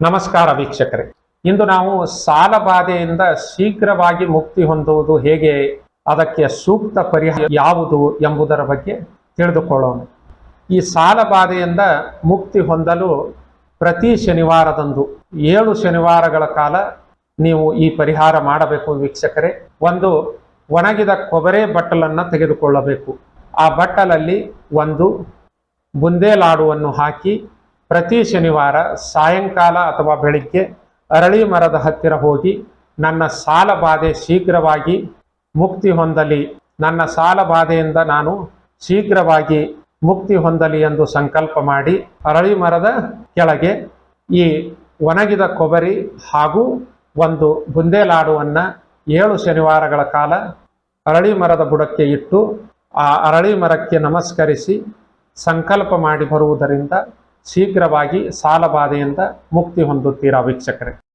ನಮಸ್ಕಾರ ವೀಕ್ಷಕರೇ. ಇಂದು ನಾವು ಸಾಲ ಬಾಧೆಯಿಂದ ಶೀಘ್ರವಾಗಿ ಮುಕ್ತಿ ಹೊಂದುವುದು ಹೇಗೆ, ಅದಕ್ಕೆ ಸೂಕ್ತ ಪರಿಹಾರ ಯಾವುದು ಎಂಬುದರ ಬಗ್ಗೆ ತಿಳಿದುಕೊಳ್ಳೋಣ. ಈ ಸಾಲ ಬಾಧೆಯಿಂದ ಮುಕ್ತಿ ಹೊಂದಲು ಪ್ರತಿ ಶನಿವಾರದಂದು ಏಳು ಶನಿವಾರಗಳ ಕಾಲ ನೀವು ಈ ಪರಿಹಾರ ಮಾಡಬೇಕು ವೀಕ್ಷಕರೇ. ಒಂದು, ಒಣಗಿದ ಕೊಬರೆ ಬಟ್ಟಲನ್ನು ತೆಗೆದುಕೊಳ್ಳಬೇಕು. ಆ ಬಟ್ಟಲಲ್ಲಿ ಒಂದು ಬುಂದೇ ಲಾಡುವನ್ನು ಹಾಕಿ ಪ್ರತಿ ಶನಿವಾರ ಸಾಯಂಕಾಲ ಅಥವಾ ಬೆಳಿಗ್ಗೆ ಅರಳಿ ಮರದ ಹತ್ತಿರ ಹೋಗಿ ನನ್ನ ಸಾಲ ಬಾಧೆ ಶೀಘ್ರವಾಗಿ ಮುಕ್ತಿ ಹೊಂದಲಿ. ನನ್ನ ಸಾಲ ಬಾಧೆಯಿಂದ ನಾನು ಶೀಘ್ರವಾಗಿ ಮುಕ್ತಿ ಹೊಂದಲಿ ಎಂದು ಸಂಕಲ್ಪ ಮಾಡಿ ಅರಳಿ ಮರದ ಕೆಳಗೆ ಈ ಒಣಗಿದ ಕೊಬ್ಬರಿ ಹಾಗೂ ಒಂದು ಬುಂದೇಲಾಡುವನ್ನು ಏಳು ಶನಿವಾರಗಳ ಕಾಲ ಅರಳಿ ಮರದ ಬುಡಕ್ಕೆ ಇಟ್ಟು ಆ ಅರಳಿ ಮರಕ್ಕೆ ನಮಸ್ಕರಿಸಿ ಸಂಕಲ್ಪ ಮಾಡಿ ಬರುವುದರಿಂದ ಶೀಘ್ರವಾಗಿ ಸಾಲಬಾಧೆಯಿಂದ ಮುಕ್ತಿ ಹೊಂದುತ್ತೀರಾ ವೀಕ್ಷಕರೇ.